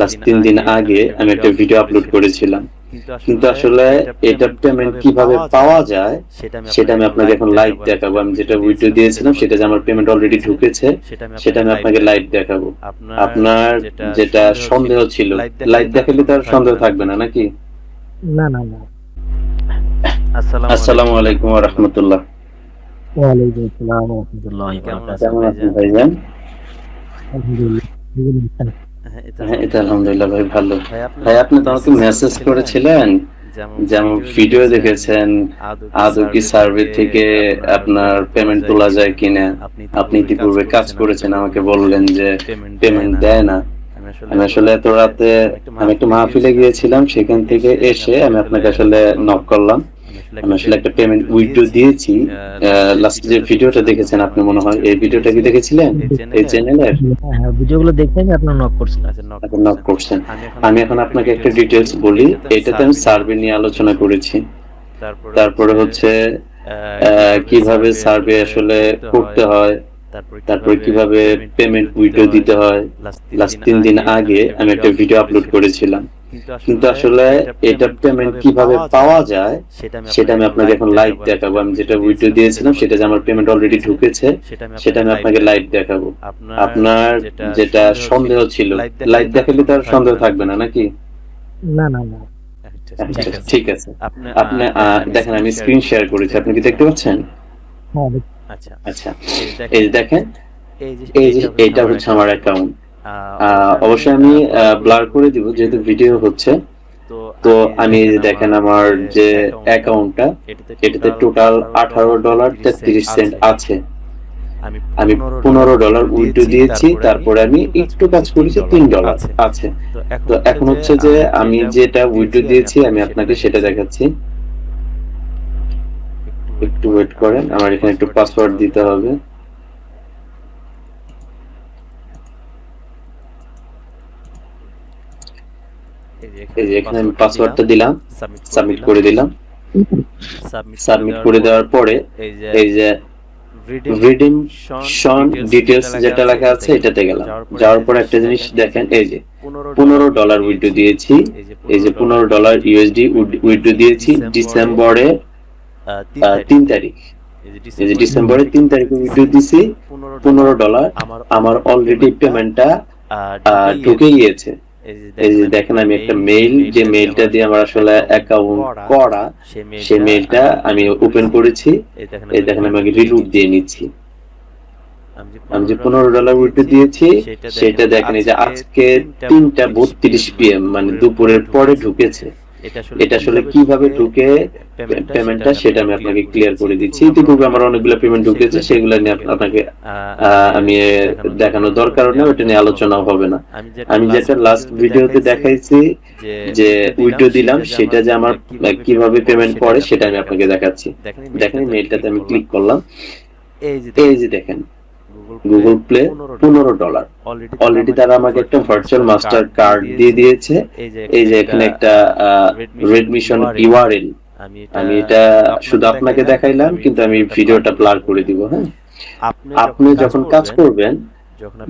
Last তিন দিন আগে আমি একটা ভিডিও আপলোড করেছিলাম। কিন্তু আসলে এটা পেমেন্ট কীভাবে পাওয়া যায় সেটা আমি আপনাকে এখন লাইভ দেখাবো। আমি যেটা ভিডিও দিয়েছিলাম সেটা যে আমার পেমেন্ট অলরেডি ঢুকেছে সেটা আমি আপনাকে লাইভ দেখাবো। আপনার যেটা সন্দেহ ছিল লাইভ দেখালে তো আর সন্দেহ থাকবে না নাকি? না না না। আসসালামু আলাইকুম। ওয়া রাহমাতুল্লাহ। ওয়ালাইকুম আসসালাম ওয়া রাহমাতুল্লাহি ওয়া বারাকাতুহু। কেমন আছেন ভাইজান? আলহামদুলিল্লাহ? হ্যাঁ এটা আলহামদুলিল্লাহ। ভাই ভালো। ভাই আপনি তো আমাকে মেসেজ করেছিলেন যেমন ভিডিও দেখেছেন আদৌ কি সার্ভে থেকে আপনার পেমেন্ট তোলা যায় কিনা আপনি ইতিপূর্বে কাজ করেছেন আমাকে বললেন যে পেমেন্ট দেয় না। আমি আসলে এত রাতে আমি একটু মাহফিলে গিয়েছিলাম সেখান থেকে এসে আমি আপনাকে আসলে নক করলাম। আসলে একটা পেমেন্ট উইথড্র দিয়েছি। লাস্ট যে ভিডিওটা দেখেছেন আপনি মনে হয় এই ভিডিওটা কি দেখেছিলেন? এই চ্যানেলের হ্যাঁ হ্যাঁ ভিডিওগুলো দেখে আমি আপনার নক করছি আপনি নক করছেন। আমি এখন আপনাকে একটা ডিটেলস বলি এটাতে আমি সার্ভে নিয়ে আলোচনা করেছি। তারপরে হচ্ছে আহ, কীভাবে সার্ভে আসলে করতে হয় তারপরে কীভাবে পেমেন্ট উইথড্র দিতে হয়? লাস্ট তিন দিন আগে আমি একটা ভিডিও আপলোড করেছিলাম। কিন্তু আসলে এটা পেমেন্ট কীভাবে পাওয়া যায় সেটা আমি আপনাকে এখন লাইভ দেখাবো। আমি যেটা ভিডিও দিয়েছিলাম সেটা যে আমার পেমেন্ট অলরেডি ঢুকেছে সেটা আমি আপনাকে লাইভ দেখাবো। আপনার যেটা সন্দেহ ছিল লাইভ দেখালে তো আর সন্দেহ থাকবে না নাকি? না না না। আচ্ছা, ঠিক আছে। আপনি দেখেন আমি স্ক্রিন শেয়ার করেছি। আপনি কি দেখতে পাচ্ছেন? হ্যাঁ আচ্ছা। আচ্ছা। এই দেখেন এই যে এটা হচ্ছে আমার অ্যাকাউন্ট অবশ্যই আমি ব্লার করে দিব যেহেতু ভিডিও হচ্ছে। তো আমি দেখেন আমার যে অ্যাকাউন্টটা এটাতে টোটাল আঠারো ডলার তেত্রিশ সেন্ট আছে। আমি পনেরো ডলার উইথড্র দিয়েছি তারপরে আমি একটু কাজ করেছি তিন ডলার আছে। তো এখন হচ্ছে যে আমি যেটা উইথড্র দিয়েছি আমি আপনাকে সেটা দেখাচ্ছি। একটু ওয়েট করেন আমার এখানে একটু পাসওয়ার্ড দিতে হবে। এই যে এখানে আমি পাসওয়ার্ডটা দিলাম সাবমিট করে দিলাম। সাবমিট করে দেওয়ার পরে এই যে রিডিম শন ডিটেলস যেটা লেখা আছে এটাতে গেলাম। যাওয়ার পর একটা জিনিস দেখেন এই যে পনেরো ডলার উইথড্র দিয়েছি। এই যে পনেরো ডলার ইউএসডি উইথড্র দিয়েছি ডিসেম্বরে তিন তারিখ। ডিসেম্বরের তিন তারিখে দিছি পনেরো ডলার। আমার অলরেডি পেমেন্টটা ঢুকে গিয়েছে। এই যে দেখেন আমি একটা মেইল যে মেইলটা দিয়ে আমার আসলে অ্যাকাউন্ট করা সেই মেইলটা আমি ওপেন করেছি। এই দেখেন আমি রিলুট দিয়ে নিচ্ছি। আমি যে পনেরো ডলার উইথড্র দিয়েছি সেটা দেখেন এই যে আজকে তিনটা বত্রিশ পিএম মানে দুপুরের পরে ঢুকেছে। এটা আসলে কীভাবে ঢুকে পেমেন্টটা সেটা আমি আপনাকে ক্লিয়ার করে দিচ্ছি। ইতিপূর্বে আমার অনেকগুলো পেমেন্ট ঢুকেছে সেগুলো নিয়ে আপনাকে আমি দেখানোর দরকার নেই ওটা নিয়ে আলোচনা হবে না। আমি যেটা লাস্ট ভিডিওতে দেখাইছি যে উইডো দিলাম সেটা যে আমার কীভাবে পেমেন্ট করে সেটা আমি আপনাকে দেখাচ্ছি। দেখেন মেইলটাতে আমি ক্লিক করলাম। এই যে দেখেন। গুগল প্লে পনেরো ডলার। অলরেডি তারা আমাকে একটা ভার্চুয়াল মাস্টার কার্ড দিয়ে দিয়েছে। এই যে এখানে একটা রেডমিশন ইউআরএল আমি এটা শুধু আপনাকে দেখাইলাম কিন্তু আমি ভিডিওটা ব্লার করে দিব হ্যাঁ? আপনি যখন কাজ করবেন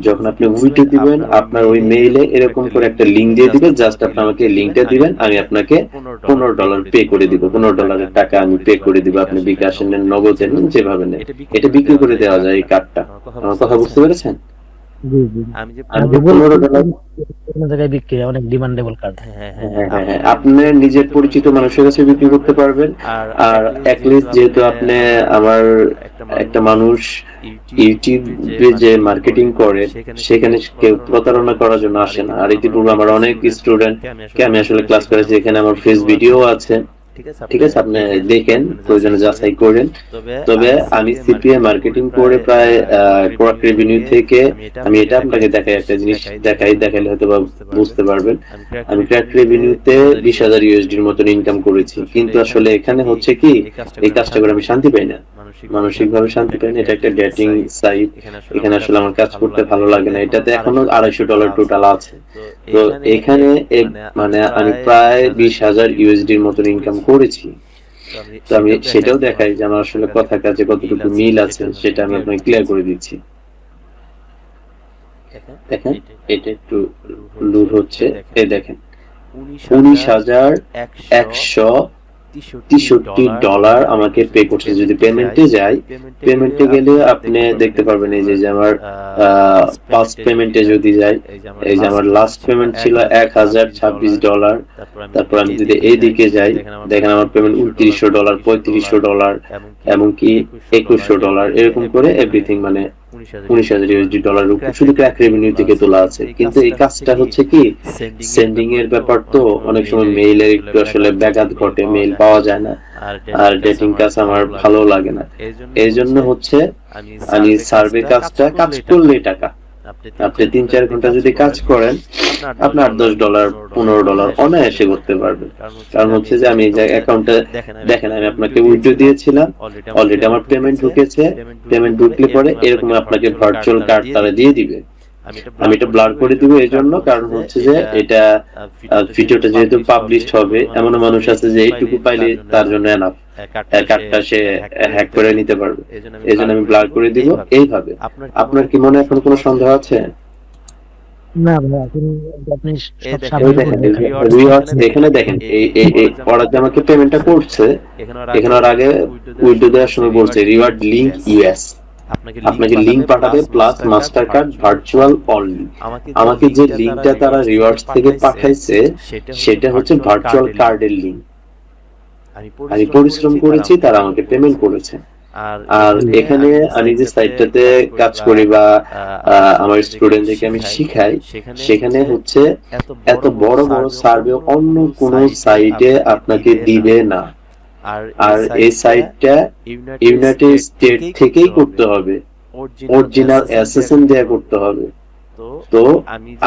যখন আপনি উইটে দিবেন আপনার ওই মেইলে এরকম করে একটা লিংক দিয়ে দিবেন জাস্ট আপনি আমাকে লিংকটা দিবেন আমি আপনাকে পনেরো ডলার পে করে দিব। পনেরো ডলারের টাকা আমি পে করে দিব আপনি বিকাশ নেন নগদ নেন যেভাবে নেন। এটা বিক্রি করে দেওয়া যায় এই কার্ডটা আমার কথা বুঝতে পেরেছেন? আমি যে আমি গুগল পনেরো ডলার কোনো জায়গায় বিক্রি অনেক ডিমান্ডেবল কার্ড হ্যাঁ হ্যাঁ হ্যাঁ। আপনি নিজের পরিচিত মানুষের কাছে বিক্রি করতে পারবেন। আর অ্যাটলিস্ট যেহেতু আপনি আমার একটা মানুষ ইউটিউবে যে মার্কেটিং করে সেখানে কেউ প্রতারণা করার জন্য আসে না। আর ইতিপূর্বে আমার অনেক স্টুডেন্ট কে আমি আসলে ক্লাস করেছি এখানে আমার ফেস ভিডিও আছে। ঠিক আছে? আপনি দেখেন প্রয়োজনে যাচাই করেন। তবে আমি সিপিএ মার্কেটিং করে প্রায় প্রোডাক্ট রেভিনিউ থেকে আমি এটা আপনাকে দেখাই একটা জিনিস দেখাই দেখাইলে হয়তো বা বুঝতে পারবেন। আমি ক্র্যাক রেভিনিউতে বিশ হাজার ইউএসডির মতন ইনকাম করেছি। কিন্তু আসলে এখানে হচ্ছে কি এই কাজটা করে আমি শান্তি পাই না। মানসিক ভাবে শান্তি পাই না এটা একটা ডেটিং সাইট এখানে আসলে আমার কাজ করতে ভালো লাগে না এটাতে এখনও আড়াইশো ডলার টোটাল আছে। তো এখানে মানে আমি প্রায় বিশ হাজার ইউএসডির মতন ইনকাম করেছি। তো আমি সেটাও দেখাই যে আমার আসলে কথা কাজে কতটুকু মিল আছে সেটা আমি আপনাকে ক্লিয়ার করে দিচ্ছি। দেখেন এটা একটু লুট হচ্ছে। এই দেখেন উনিশ হাজার একশো তেষট্টি ডলার আমাকে পে করছে। যদি পেমেন্টে যাই পেমেন্টে গেলে আপনি দেখতে পারবেন এই যে আমার পাঁচ পেমেন্টে যদি যাই এই যে আমার লাস্ট পেমেন্ট ছিল এক হাজার ছাব্বিশ ডলার। তারপর আমি যদি এইদিকে যাই দেখেন আমার পেমেন্ট উনত্রিশশো ডলার পঁয়ত্রিশশো ডলার এমনকি একুশশো ডলার এরকম করে এভরিথিং মানে উনিশ হাজার ইউএসডি ডলার শুধু ক্র্যাক রেভিনিউ থেকে তোলা আছে। কিন্তু এই কাজটা হচ্ছে কি? সেন্ডিং এর ব্যাপার তো অনেক সময় মেইলের একটু আসলে ব্যাঘাত ঘটে মেইল পাওয়া যায় না। আর ডেটিং কাজ আমার ভালো লাগে না। এই জন্য হচ্ছে আমি সার্ভে কাজটা কাজ করলে টাকা। আপনি তিন চার ঘণ্টা যদি কাজ করেন আপনার দশ ডলার পনেরো ডলার অনায়াসে করতে পারবেন। কারণ হচ্ছে যে আমি অ্যাকাউন্টে দেখেন আমি আপনাকে উইথড্র দিয়েছিলাম। অলরেডি আমার পেমেন্ট ঢুকেছে পেমেন্ট ঢুকলে পরে এরকম আপনাকে ভার্চুয়াল কার্ড তারা দিয়ে দিবে। আমি এটা ব্লার করে দিব এই জন্য কারণ হচ্ছে যে এটা ভিডিওটা যেহেতু পাবলিশ হবে এমন মানুষ আছে যে এইটুকু পাইলে তার জন্য এনাফ কার্ডটা সে হ্যাক করে নিতে পারবে। আমি ব্লার করে দিব। এইভাবে। আপনার কি মনে এখন কোনো সন্দেহ আছে? না আপনি দেখেন এখানে এই ওরা যে আমাকে পেমেন্টটা করছে এখানে ওর আগে দেওয়ার সময় বলছে রিওয়ার্ড লিংক ইউএস আপনাকে লিংক পাঠাবে plus master card virtual only আমাকে যে লিংকটা তারা রিওয়ার্ডস থেকে পাঠাইছে সেটা হচ্ছে ভার্চুয়াল কার্ডের লিংক আমি পরিশ্রম করেছি তারা আমাকে পেমেন্ট করেছে। আর এখানে আমি যে সাইটটাতে কাজ করি বা আমার স্টুডেন্টদেরকে আমি শিখাই সেখানে হচ্ছে এত বড় বড় সার্ভে অন্য কোনো সাইটে আপনাকে দিবে না। আর এই সাইটটা ইউনাইটেড স্টেট থেকেই করতে হবে। অরিজিনাল অ্যাসেসন দেয়া করতে হবে। তো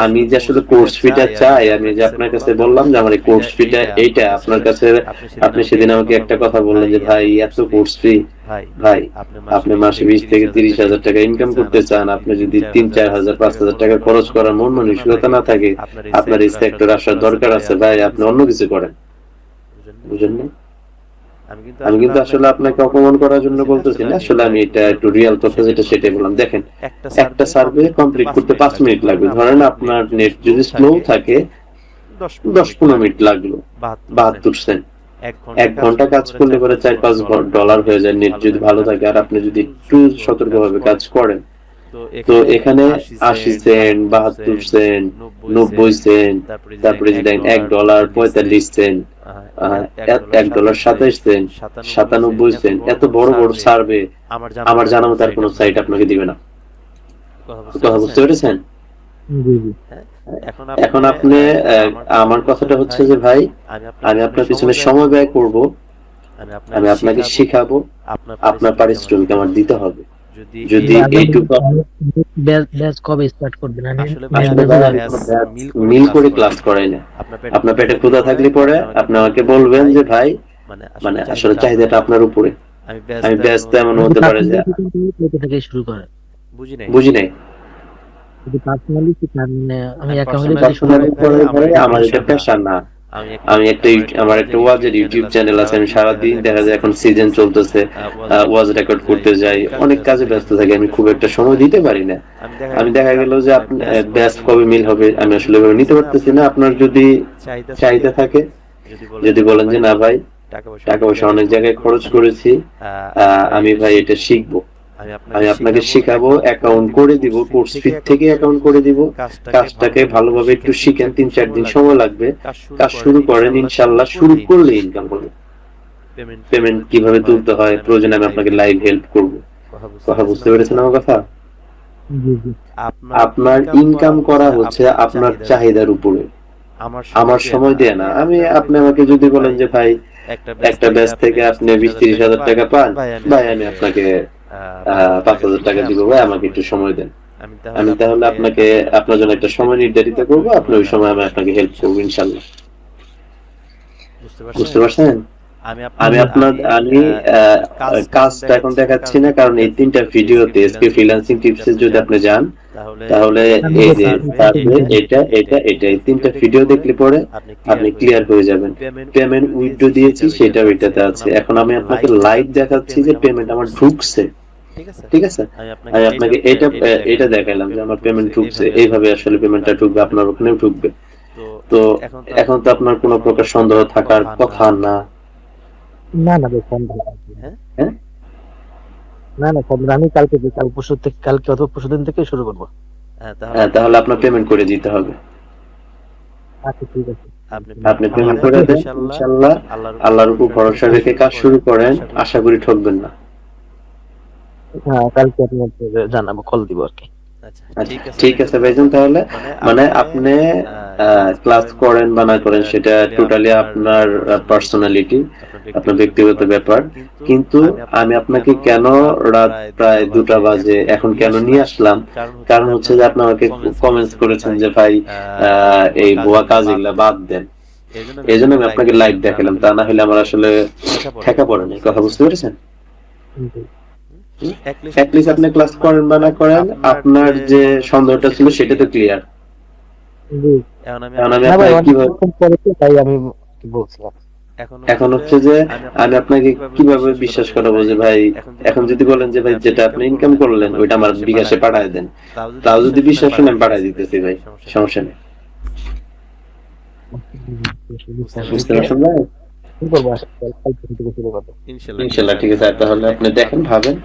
আমি যে আসলে কোর্স ফিটা চাই আমি যে আপনার কাছে বললাম যে আমার এই কোর্স ফিটা এইটা আপনার কাছে আপনি সেদিন আমাকে একটা কথা বললেন যে ভাই এত কোর্স ফি ভাই আপনি মাসে বিশ থেকে তিরিশ হাজার টাকা ইনকাম করতে চান আপনি যদি তিন চার হাজার পাঁচ হাজার টাকা খরচ করার মন মানসিকতা না থাকে আপনার এই সেক্টর আসার দরকার আছে ভাই আপনি অন্য কিছু করেন। বুঝেন না? আমি কিন্তু আসলে আপনাকে অপমান করার জন্য বলতেছি না আসলে আমি এটা একটু রিয়েল কথা যেটা সেটাই বললাম। দেখেন একটা সার্ভে কমপ্লিট করতে পাঁচ মিনিট লাগবে। ধরেন আপনার নেট যদি স্লো থাকে দশ পনেরো মিনিট লাগল বাহাত্তর সেন্ট এক ঘণ্টা কাজ করলে পরে চার পাঁচ ডলার হয়ে যায় নেট যদি ভালো থাকে। আর আপনি যদি একটু সতর্কভাবে কাজ করেন তো এখানে আশি সেন্ট বাহাত্তর সেন্ট নব্বই সেন্ট তারপরে যদি এক ডলার পঁয়তাল্লিশ সেন্ট এক- ডলার সাতাইশ সেন্ট সাতানব্বই সেন্ট এত বড় বড় সার্ভে আমার জানা মতো আর কোনো সাইট আপনাকে দিবে না। কথা বুঝতে পেরেছেন? জি এখন আপনি আহ, আমার কথাটা হচ্ছে যে ভাই আমি আপনার পিছনে সময় ব্যয় করব। আমি আপনাকে শিখাবো আপনার পারিশ্রমিক আমার দিতে হবে। যদি এইটুকু ব্যাচ কবে স্টার্ট করবেন। মিল করে ক্লাস করাই আপনার পেটে ক্ষুধা থাকলে পরে আপনি আমাকে বলবেন যে ভাই মানে আসলে চাহিদাটা আপনার উপরে। আমি ব্যস্ত এমন হতে পারে যে থেকে শুরু করে বুঝি নাই। বুঝি নাই। পার্সোনালি মানে আমি একা হলে আমার এটা পেশা না। আমি একটা আমার একটা ওয়াজের ইউটিউব চ্যানেল আছে আমি সারাদিন দেখা যায় এখন সিজন চলতেছে ওয়াজ রেকর্ড করতে যাই অনেক কাজে ব্যস্ত থাকি আমি খুব একটা সময় দিতে পারি না। আমি দেখা গেল যে আপনি ব্যাস কবে মিল হবে আমি আসলে নিতে পারতেছি না। আপনার যদি চাহিদা থাকে যদি বলেন যে না ভাই টাকা পয়সা অনেক জায়গায় খরচ করেছি আমি ভাই এটা শিখব। আমি আপনাকে শিখাবো অ্যাকাউন্ট করে দিব কোর্স ফিট থেকে অ্যাকাউন্ট করে দিব। কাজটাকে ভালোভাবে একটু শিখেন তিন চার দিন সময় লাগবে। কাজ শুরু করেন ইনশাল্লাহ শুরু করলে ইনকাম করবে। পেমেন্ট কীভাবে তুলতে হয় প্রয়োজনে আমি আপনাকে লাইভ হেল্প করব। কথা বুঝতে পেরেছেন আমার কথা? জি জি। আপনার ইনকাম করা হচ্ছে আপনার চাহিদার উপরে। আমার সময় দেয়া না। আমি আপনি আমাকে যদি বলেন যে ভাই একটা ব্যাচ থেকে আপনি বিশ তিরিশ হাজার টাকা পান ভাই আমি আপনাকে পাঁচ হাজার টাকা দিব ভাই আমাকে একটু সময় দেন। আমি তাহলে আপনাকে আপনার জন্য একটা সময় নির্ধারিত করব আপনি ওই সময় আমি আপনাকে হেল্প করব ইনশাল্লাহ বুঝতে পারছেন? আমি আপনার আমি কাজটা এখন দেখাচ্ছি না কারণ এই তিনটা ভিডিওতে এসপি ফ্রিল্যান্সিং টিপসে যদি আপনি যান তাহলে এই যে এটা এটা এটা এই তিনটা ভিডিও দেখলে পরে আপনি ক্লিয়ার হয়ে যাবেন। পেমেন্ট উইথড্র দিয়েছি সেটা ওইটাতে আছে। এখন আমি আপনাকে লাইভ দেখাচ্ছি যে পেমেন্ট আমার ঢুকছে। ঠিক আছে? আমি আপনাকে এটা এটা দেখাইলাম যে আমার পেমেন্ট ঢুকছে। এইভাবে আসলে পেমেন্টটা ঢুকবে আপনার ওখানেও ঢুকবে। তো এখন তো আপনার কোনো প্রকার সন্দেহ থাকার কথা না। না না ভাই সন্দেহ আছে। হ্যাঁ? হ্যাঁ? না না সন্দেহ আমি কালকে যে কাল পরশু থেকে কালকে অথবা পরশু দিন থেকে শুরু করব। হ্যাঁ তাহলে আপনার পেমেন্ট করে দিতে হবে। আচ্ছা ঠিক আছে। আপনি পেমেন্ট করে দেন ইনশাআল্লাহ আল্লাহর উপর ভরসা রেখে কাজ শুরু করেন আশা করি ঠকবেন না। হ্যাঁ কালকে আপনাকে জানাব কল দিব আর কি। ঠিক আছে ভাইজান। তাহলে মানে আপনি ক্লাস করেন বা না করেন সেটা টোটালি আপনার পার্সোনালিটি আপনার ব্যক্তিগত ব্যাপার। কিন্তু আমি আপনাকে কেন রাত প্রায় দুটা বাজে এখন কেন নিয়ে আসলাম? কারণ হচ্ছে যে আপনি আমাকে কমেন্টস করেছেন যে ভাই আহ, এই ভুয়া কাজ এগুলা বাদ দেন। এই জন্য আমি আপনাকে লাইভ দেখালাম তা না হলে আমার আসলে ঠেকা পড়ে। নাই কথা বুঝতে পেরেছেন? অ্যাটলিস্ট আপনি ক্লাস করেন বা না করেন আপনার যে সন্দেহটা ছিল সেটা তো ক্লিয়ার এখন আমি তাই আমি বলছিলাম। হচ্ছে যে আমি আপনাকে কীভাবে বিশ্বাস করাবো যে ভাই এখন যদি বলেন যে ভাই যেটা আপনি ইনকাম করলেন ওইটা আমার বিকাশে পাঠায় দেন। তাও যদি বিশ্বাস শুনে আমি পাঠায় দিতেছি ভাই সমস্যা নেই। বুঝতে পারছেন ভাই? ইনশাল্লাহ। ঠিক আছে। তাহলে আপনি দেখেন ভাবেন।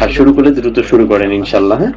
আর শুরু করলে দ্রুত শুরু করেন ইনশাল্লাহ হ্যাঁ?